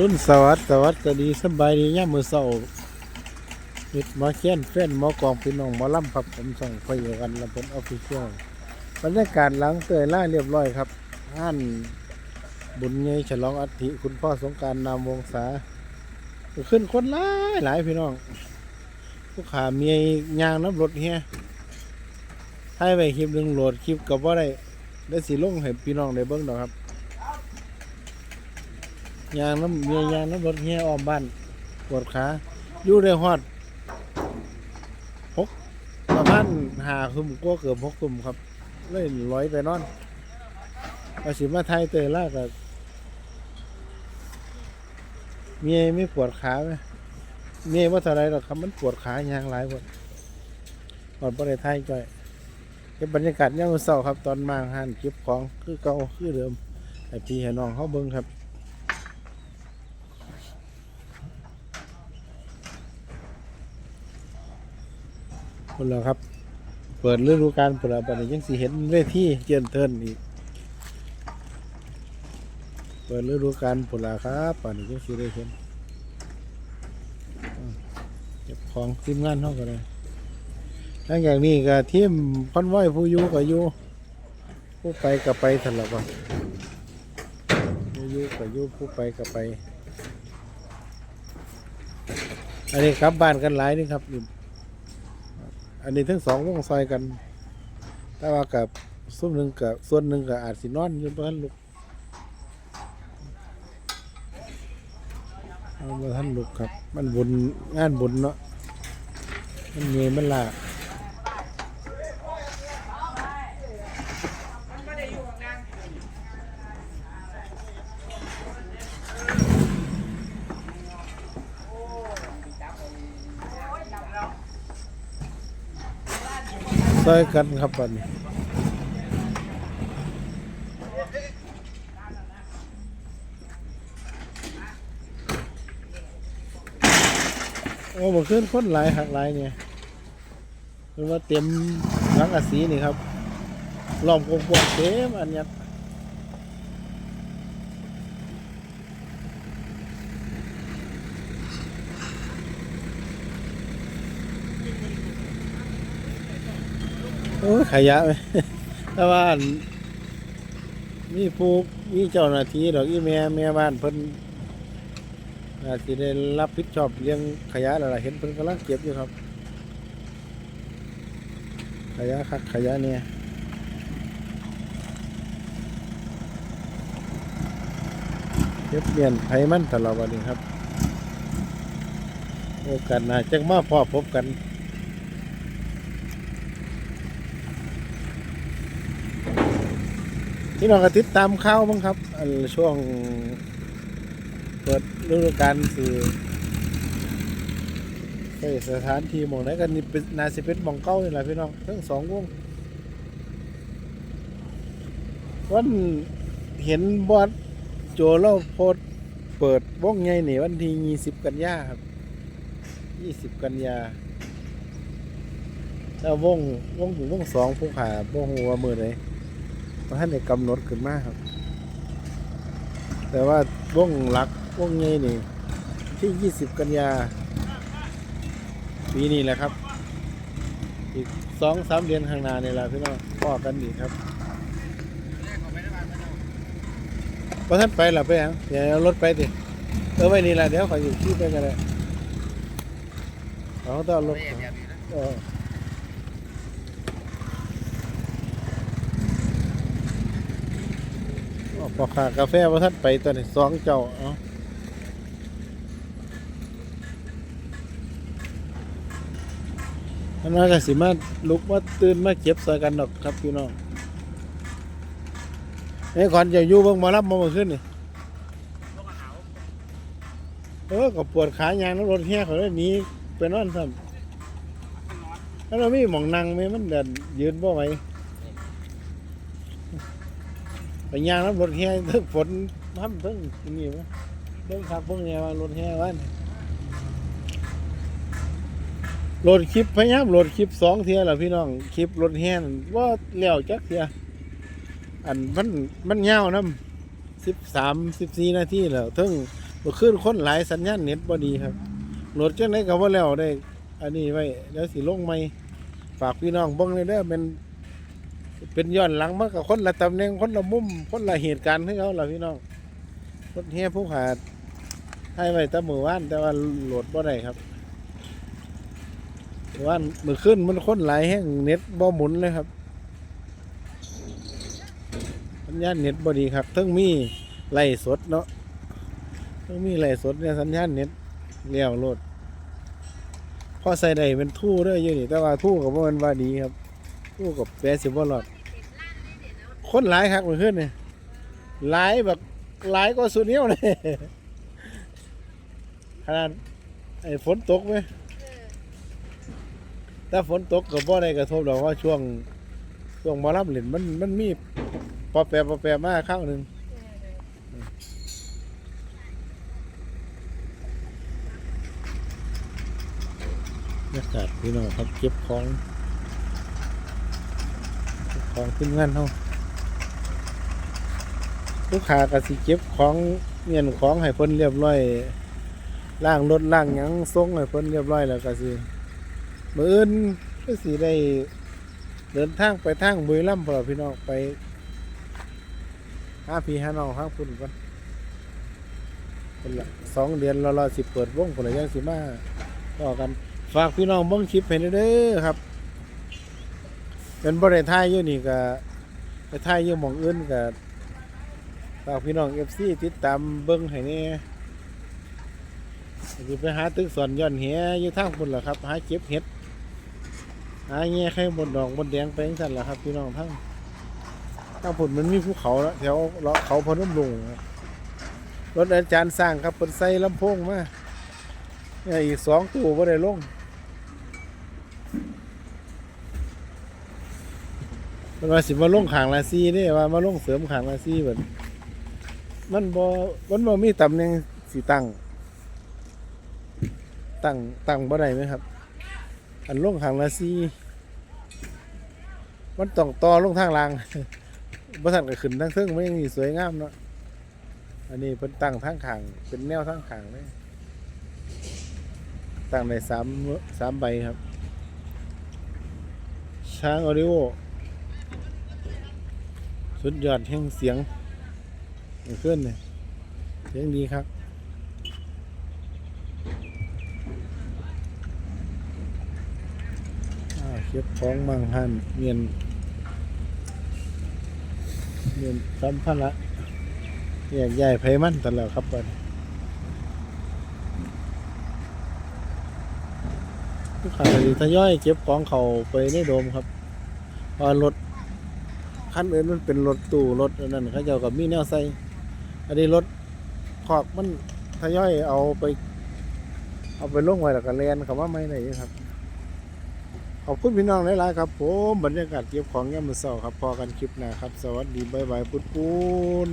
รุ่นสวัสดิ์สวัสดีสบายดีย่ามือเศร้ามิดหมาเขียนแฟนหมอกองพี่น้องหมอล่ำครับผมส่งไปอยู่กันลำเป็นออฟฟิเชียลบรรยากาศหลังเตยล่าเรียบร้อยครับห้านบุญใหญ่ฉลองอัฐิคุณพ่อสงการนามวงศาขึ้นคนหลายหลายพี่น้องผู้ขาเมียยางน้ำรถเฮียให้ไปคลิปหนึ่งโหลดคลิปกับว่าได้ได้สีลงให้พี่น้องได้เบิ้งดอกครับ ยางน้ำเมียยางน้ำรถเฮียออมบ้านปวดขาอยู่ได้ฮอดหกประมาณหาคุมก็เกือบหกคุมครับเลยร้อยไปนอนอาสิมาไทยเตยลากับเมียไม่ปวดขาไหมเมียว่าเท่าไรหรอกครับมันปวดขายางหลายคนตอนประเทศไทยจ่อยเก็บบรรยากาศย่ามเศร้าครับ ตอนมาหันเก็บของคือเก่าคือเดิมไอพี่ให้น้องเขาเบิ้งครับ คนละครับ เปิดฤดูกาลปิดอะไรนี้ยังสิเห็นเวทีเจียนเทินอีก เปิดฤดูกาลปุระครับป่านนี้ยังสิได้เห็นเก็บของทีมงานเท่ากันเลยหลังจากนี้ก็ทีมพันไหวผู้ยู่ก็อยู่ผู้ไปก็ไปทันละบ่ผู้อยู่ก็อยู่ผู้ไปก็ไป อันนี้กลับบ้านกันหลายนี่ครับ อันนี้ทั้งสองวงซอยกัน แต่ว่ากับส่วนหนึ่งกับส่วนหนึ่งกับอาจสินอนอยู่บ้านลูกเอามาท่านลูกครับ มันบุญงานบุญเนาะมันเงยมันลาก อยกันครับปันโอ้เมื่อคืนคนหลายหักหลายเนี่ยคือว่าเต็มหลังอาสีนี่ครับล้อมกวงๆเต็มอันเนี้ย โอ้ยขยะไหมแต่ว่ามีผู้มีเจ้าหน้าที่ดอกอีแม่แม่บ้านเพิ่นอาจจะได้รับผิดชอบเรื่องขยะแล้วล่ะเห็นเพิ่นกำลังเก็บอยู่ครับ ขยะคักขยะเนี่ยเก็บเรียนไผมันตลอดวันนี้ครับ โอกาสหน้าจักมาพอพบกัน ที่น้องก็ติดตามข่าวบ้างครับช่วงเปิดฤดูกาลคือสถานที่มองไหนกันนี่เป็นนาสิเป็นมองเก้านี่แหละพี่น้องทั้งสองวงวันเห็นบอสโจเราโพสเปิดวงไงนี่วันที่ยี่สิบกันยาครับยี่สิบกันยาแล้ววงวงถึงวงสองผู้ขาวกหัวมือไหน เพราะท่านได้กำหนดขึ้นมาครับ แต่ว่าวงหลักวงเงยนี่ที่ 20 กันยาปีนี้แหละครับ อีกสองสามเดือนข้างหน้านี่แหละพี่น้องพ่อกันอีครับพอท่านไปหลับไปยังเดี๋ยวรถไปดิเออไว้นี่แหละเดี๋ยวขออยู่ที่ไปกันเลยเราต้องรถเออ อ๋อ พอขากาแฟว่าท่านไปตอนนี้สองเจ้าเอาท่านว่าก็สิมาลุกมาตื่นมาเก็บใส่กันดอกครับพี่น้องไอ้ก่อนจะอยู่เบิ่งมารับมาเมื่อคืนนี่เออก็ปวดขายางน้ำรถแห่เขาเลยหนีไปนอนซ้ำแล้วเรามีหมองนั่งไหมมันเดินยืนบ่ไหว ไป ย่างน้ำรถแห่ทั้งฝนน้ำทั้งนี่มั้ยเรื่งขับพวกนี้ว่ารถแห่วันโหลดคลิปพยายามโหลดคลิปสองเทียแหละพี่น้องคลิปรถแห่นว่าเลี้ยวจักเทียอันมันมันยาวน้ำสิบสามสิบสี่นาทีแล้วทั้งบ่ขึ้นคนหลายสัญญาณเน็ตบ่ดีครับโหลดจังไดก็บ่าแล้วได้ อันนี้ไว้เดี๋ยวสิลงใหม่ฝากพี่น้องบิ่งเลยเด้อเป็น เป็นย้อนหลังมากับคนละตำแหน่งคนละมุมคนละเหตุการณ์ให้เขาล่ะพี่น้องรถเฮียผู้ขาดให้ไว้แตะมือว่านแต่ว่าโหลดบ่ได้ครับว่านมือขึ้นมันคนหลายแห้งเน็ตบ่หมุนเลยครับสัญญาณเน็ตบ่ดีครับทั้งมีไล่สดเนาะทั้งมีไล่สดเนี่ยสัญญาณเน็ตเลี้ยวโหลดพอใส่ได้เป็นทู่เด้ออยู่นี่แต่ว่าทู่กับว่ามันว่าดีครับทู่กับแปดสิบว่ารอด คนหลายครับมือขึ้นเนี่ยหลายแบบหลายก็สุดเนี้ยวเลยขนาดไอ้ฝนตกไหมถ้าฝนตกก็บ่ได้กระทบหรอกว่าช่วงช่วงหมอลำเล่นมันมันมีปอแปรปอแปรมาข้าวหนึ่งบรรยากาศพี่น้องครับเก็บของเก็บของขึ้นงานเฮา ลูกค้าก็สิเก็บของเงียนของให้เพิ่นเรียบร้อยล่างรถล่างหยังส่งให้เพิ่นเรียบร้อยแล้วก็สิมื้ออื่นก็สิได้เดินทางไปทางบุรีรัมย์พุ่นล่ะพี่น้องไปหาพี่หาน้องทางพุ่นก่อนพุ่นละสองเดือนรอๆสิเปิดวงพุ่นละยังสิมาต่อกันฝากพี่น้องเบิ่งคลิปให้เด้อครับเป็นบ่ได้ถ่ายอยู่นี่ก็ไปถ่ายอยู่หม่องอื่นก็ ฝากพี่น้อง FC ติดตามเบิ่งให้แหน่สิไปหาตึกสอนย้อนเหียอยู่ทางพุ่นล่ะครับ หาเก็บเห็ด หาแง่ไข่บนดอกบนแดงไปจังซั่นล่ะครับ พี่น้องทั้งทางพุ่นมันมีภูเขาแล้วแถวเลาะเขาพนมรุงครับรถอาจารย์สร้างครับเพิ่นใส่ลำโพงมาเนี่ยอีกสองตู้บ่ได้ลงมันว่าสิมาลงขางละซีนี่ว่ามาลงเสริมขางละซีแบบ มันบ่มันบ่มีตำแหน่งสิตั้ง ตั้งตั้งบ่ได้ไหมครับ อันลงขางละซีมันต้องต่อลงทางล่างบ่ทันก็ขึ้นทางเทิงมันยังสิสวยงามเนาะ อันนี้เพิ่นตั้งทางขาง เป็นแนวทางขางเลยตั้งได้สามสามใบครับ ช้างออดิโอสุดยอดแห่งเสียง ขึ้นเนี่ยเสียงดีครับเก็บของบางหันเงียนเงียนสัมภาระแยกย้ายไผมันตลอดครับบัดลูกค้าก็สิทยอยเก็บของเขาไปในโดมครับพอรถคันอื่นมันเป็นรถตู้รถอันนั้นเขาเจ้ากับมีแนวใส่ อันนี้รถขอกมันทยอยเอาไปเอาไปลงไว้แล้วก็แลนเขาว่าไม่ได้ครับ ขอบคุณพี่น้องหลายๆครับผมบรรยากาศเก็บของยามมื้อเสาครับ พอกันคลิปหน้าครับ สวัสดีบายบายปุ้นปุ้น